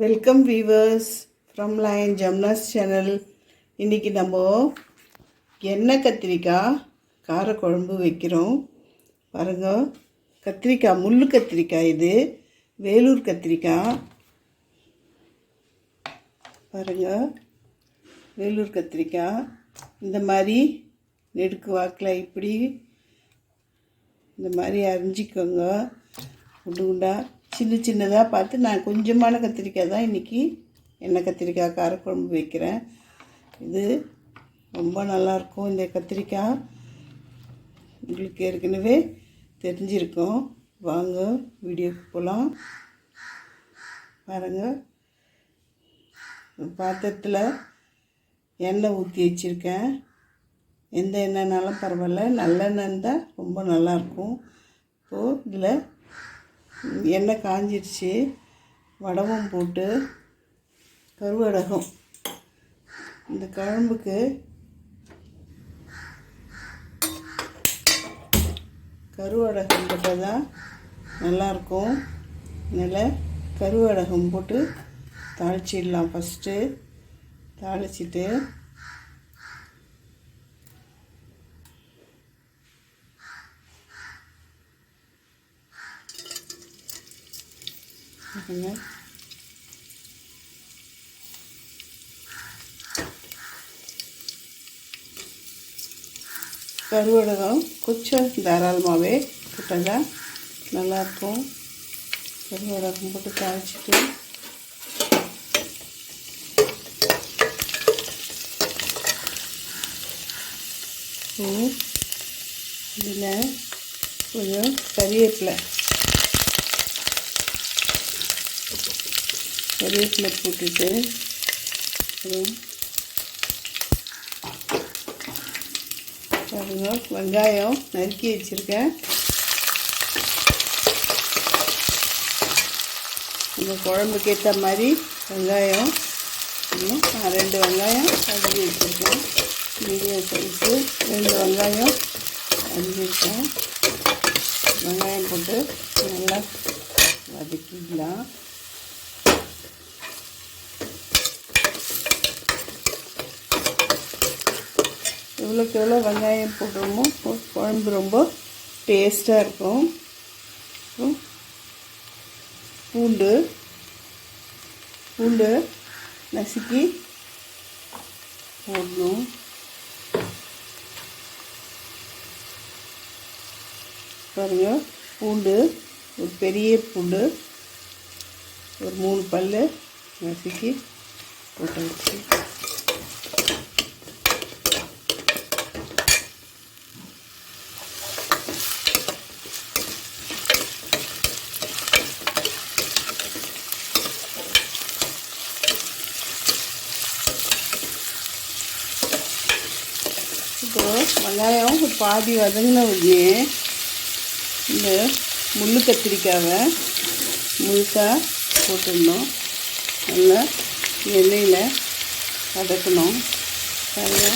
Welcome viewers from lion Jamnas channel இன்றைக்கி நம்ம எண்ணெய் கத்திரிக்காய் காரக்குழம்பு வைக்கிறோம். பாருங்க கத்திரிக்காய் முள் கத்திரிக்காய் இது. வேலூர் கத்திரிக்காய். பாருங்க வேலூர் கத்திரிக்காய். இந்த மாதிரி நெடுக்கு வாக்கில் இப்படி இந்த மாதிரி அரிஞ்சிக்கோங்க. குண்டு உண்டாக சின்ன சின்னதாக பார்த்து நான் கொஞ்சமான கத்திரிக்காய் தான் இன்றைக்கி எண்ணெய் கத்திரிக்காய் காரக்குழம்பு வைக்கிறேன். இது ரொம்ப நல்லாயிருக்கும் இந்த கத்திரிக்காய். உங்களுக்கு ஏற்கனவே தெரிஞ்சிருக்கும். வாங்க வீடியோக்கு போகலாம் பாருங்கள் பாத்திரத்தில் எண்ணெய் ஊற்றி வச்சுருக்கேன். எந்த எண்ணெய்னாலும் பரவாயில்ல. நல்லெண்ணெய் இருந்தால் ரொம்ப நல்லாயிருக்கும் இப்போது இதில் எண்ணெய் காஞ்சிடுச்சு வடவும் போட்டு கருவடகம். இந்த குழம்புக்கு கருவடகம் போட்டால் தான் நல்லாயிருக்கும் அதனால் கருவடகம் போட்டு தாளிச்சிடலாம் ஃபஸ்ட்டு தாளிச்சிட்டு பாருங்க. கருவடகம் கொஞ்சம் தாராளமாகவே போட்டால் நல்லாயிருக்கும். கருவடகம் போட்டு தாளிச்சிட்டு. இதில் கொஞ்சம் கறிவேப்பிலை. கருவேப்பிலை போட்டுட்டு அப்புறம் பாருங்க வெங்காயம் நறுக்கி வச்சுருக்கேன். நம்ம குழம்புக்கு ஏற்ற மாதிரி வெங்காயம் நான் ரெண்டு வெங்காயம் அரிஞ்சு வச்சுருக்கேன். மீடியம் சைஸு ரெண்டு வெங்காயம் அரிஞ்சிருக்கேன் வெங்காயம் போட்டு நல்லா வதக்கிக்கலாம். எவ்வளோக்கு எவ்வளோ வெங்காயம் போடுறோமோ குழம்பு ரொம்ப டேஸ்ட்டாக இருக்கும். பூண்டு பூண்டு நசுக்கி போடணும். பாருங்கள் பூண்டு ஒரு பெரிய பூண்டு ஒரு மூணு பல் நசுக்கி போட்டு வச்சு இப்போது வெங்காயம் ஒரு பாதி வதங்கின உடனே இந்த முள்ளு கத்திரிக்காவை முழுசாக போட்டுடணும். நல்லா எண்ணெயில் வதக்கணும். நல்லா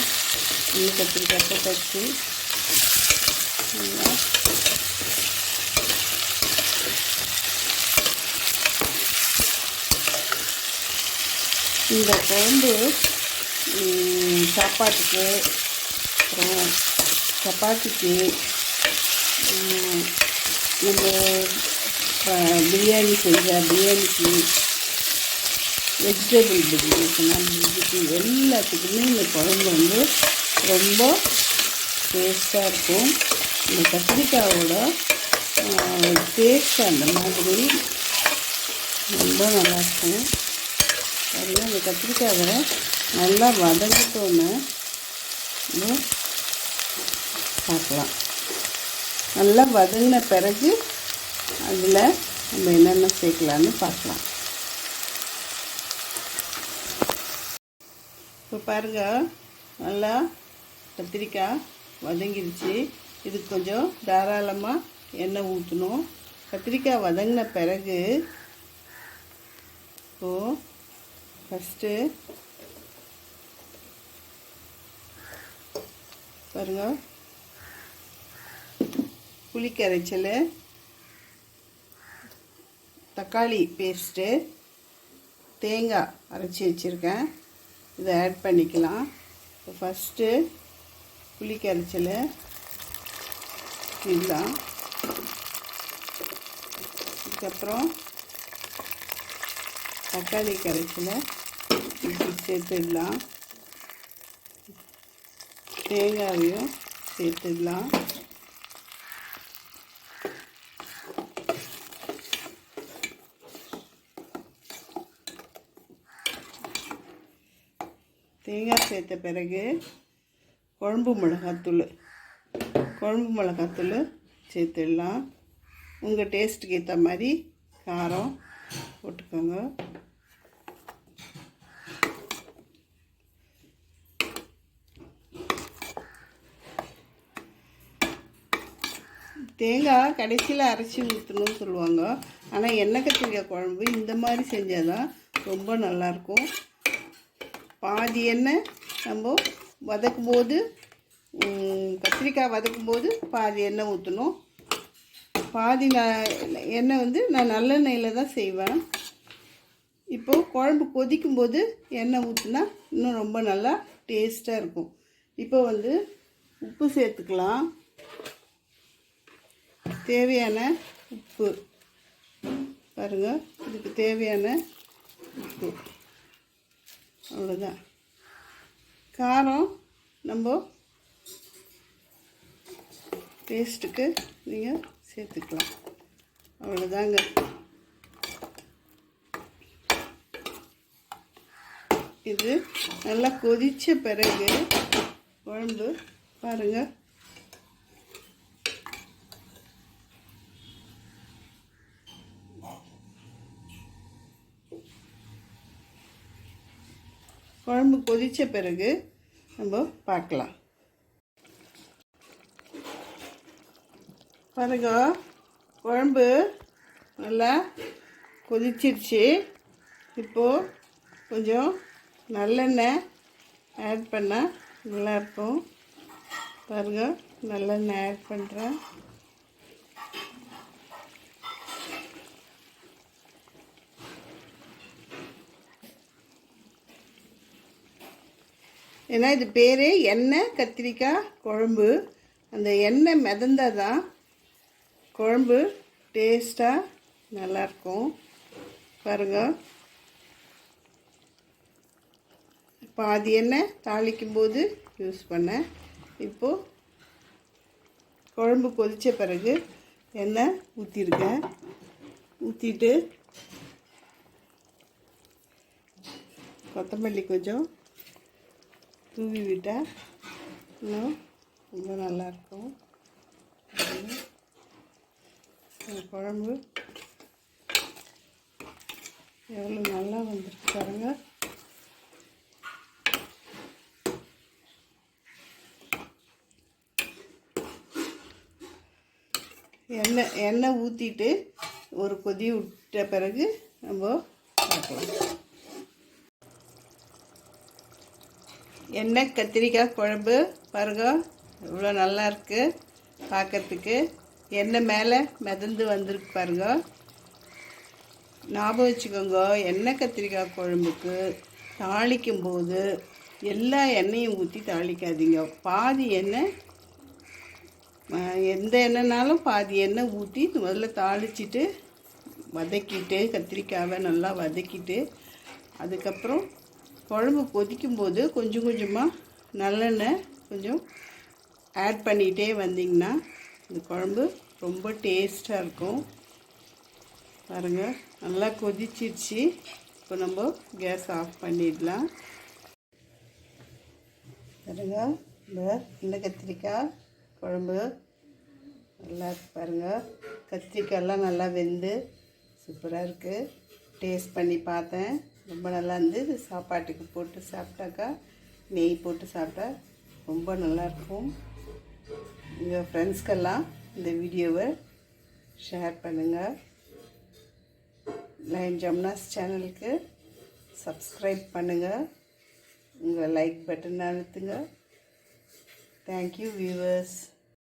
முள் கத்திரிக்காய் போட்டாச்சு நல்லா இந்த குழம்பு சாப்பாட்டுக்கு அப்புறம் சப்பாத்திக்கு நம்ம பிரியாணி செஞ்சால் பிரியாணிக்கு வெஜிடபிள் பிரியாணிக்கு இதுக்கு எல்லாத்துக்குமே இந்த குழம்பு வந்து ரொம்ப டேஸ்ட்டாக இருக்கும். இந்த கத்திரிக்காயோட டேஸ்ட் அந்த மாதிரி ரொம்ப நல்லாயிருக்கும் பாருங்க இந்த கத்திரிக்காயை நல்லா வதங்கிட்டோன்னு பார்க்கலாம். நல்லா வதங்கின பிறகு அதில் நம்ம என்னென்ன சேர்க்கலான்னு பார்க்கலாம். இப்போ பாருங்க நல்லா கத்திரிக்காய் வதங்கிருச்சு. இதுக்கு கொஞ்சம் தாராளமாக எண்ணெய் ஊற்றணும் கத்திரிக்காய் வதங்கின பிறகு இப்போது ஃபஸ்ட்டு பாருங்க புளிக்கரைச்சல் தக்காளி பேஸ்ட்டு தேங்காய் அரைச்சி வச்சுருக்கேன். இதை ஆட் பண்ணிக்கலாம். இப்போ ஃபஸ்ட்டு புளிக்கரைச்சல் இதெல்லாம் அதுக்கப்புறம் தக்காளி கரைச்சலை இப்படி சேர்த்துடலாம் தேங்காயையும் சேர்த்துடலாம் தேங்காய் சேர்த்த பிறகு குழம்பு மிளகாத்தூள். குழம்பு மிளகாத்தூள் சேர்த்துடலாம். உங்கள் டேஸ்ட்டுக்கு ஏற்ற மாதிரி காரம் போட்டுக்கோங்க. தேங்காய் கடைசியில் அரைச்சி ஊற்றணும்னு சொல்லுவாங்க. ஆனால் எண்ணெய் கத்திரிக்காய் குழம்பு இந்த மாதிரி செஞ்சால் தான் ரொம்ப நல்லாயிருக்கும் பாதி எண்ணெய் நம்ம வதக்கும் போது கத்திரிக்காய் வதக்கும் போது பாதி எண்ணெய் ஊற்றணும் பாதி நான் எண்ணெய் வந்து நான் நல்லெண்ணெயில் தான் செய்வேன். இப்போது குழம்பு கொதிக்கும் போது எண்ணெய் ஊற்றினா இன்னும் ரொம்ப நல்லா டேஸ்ட்டாக இருக்கும். இப்போ வந்து உப்பு சேர்த்துக்கலாம். தேவையான உப்பு. பாருங்கள் இதுக்கு தேவையான உப்பு. அவ்வளோதான் காரம் நம்ம டேஸ்ட்டுக்கு நீங்கள் சேர்த்துக்கலாம். அவ்வளோதாங்க இது நல்லா கொதித்த பிறகு குழம்பு பாருங்கள் கொதித்த பிறகு நம்ம பார்க்கலாம். பாருங்க குழம்பு நல்லா கொதிச்சிருச்சு. இப்போது கொஞ்சம் நல்லெண்ணெய் ஆட் பண்ணால் நல்லாயிருக்கும் பாருங்கள் நல்லெண்ணெய் ஆட் பண்ணுறேன் ஏன்னா இது பேரே எண்ணெய் கத்திரிக்காய் குழம்பு. அந்த எண்ணெய் மிதந்தால் தான் குழம்பு டேஸ்ட்டாக நல்லாயிருக்கும். பாருங்கள் பாதி எண்ணெய் தாளிக்கும் போது யூஸ் பண்ணேன் இப்போது குழம்பு கொதித்த பிறகு எண்ணெய் ஊற்றிருக்கேன் ஊற்றிட்டு கொத்தமல்லி கொஞ்சம் தூவி விட்டால் இன்னும் ரொம்ப நல்லாயிருக்கும். குழம்பு எவ்வளோ நல்லா வந்துருக்கு பாருங்க. எண்ணெய் எண்ணெய் ஊற்றிட்டு ஒரு கொதி விட்ட பிறகு நம்ம பார்க்கலாம். எண்ணெய் கத்திரிக்காய் குழம்பு பாருங்க இவ்வளோ நல்லா இருக்குது பார்க்கறதுக்கு. எண்ணெய் மேலே மிதந்து வந்திருக்கு பாருங்க. ஞாபகம் வச்சுக்கோங்க எண்ணெய் கத்திரிக்காய் குழம்புக்கு தாளிக்கும் போது எல்லா எண்ணெயும் ஊற்றி தாளிக்காதீங்க. பாதி எண்ணெய் எந்த எண்ணெய்னாலும் பாதி எண்ணெய் ஊற்றி முதல்ல தாளிச்சிட்டு வதக்கிட்டு கத்திரிக்காவை நல்லா வதக்கிட்டு அதுக்கப்புறம் குழம்பு கொதிக்கும்போது கொஞ்சம் கொஞ்சமாக நல்லெண்ணெய் கொஞ்சம் ஆட் பண்ணிகிட்டே வந்தீங்கன்னா இந்த குழம்பு ரொம்ப டேஸ்ட்டாக இருக்கும். பாருங்கள் நல்லா கொதிச்சிருச்சு. இப்போ நம்ம கேஸ் ஆஃப் பண்ணிடலாம். பாருங்க இந்த இந்த கத்திரிக்காய் குழம்பு நல்லா பாருங்கள் கத்திரிக்காயெல்லாம் நல்லா வெந்து சூப்பராக இருக்குது டேஸ்ட் பண்ணி பார்த்தேன். ரொம்ப நல்லா இருந்து சாப்பாட்டுக்கு போட்டு சாப்பிட்டாக்கா நெய் போட்டு சாப்பிட்டா ரொம்ப நல்லாயிருக்கும் உங்கள் ஃப்ரெண்ட்ஸ்க்கெல்லாம் இந்த வீடியோவை ஷேர் பண்ணுங்கள் லைன் ஜம்னாஸ் சேனலுக்கு சப்ஸ்கிரைப் பண்ணுங்கள் உங்கள் லைக் பட்டன் அழுத்துங்க. Thank you viewers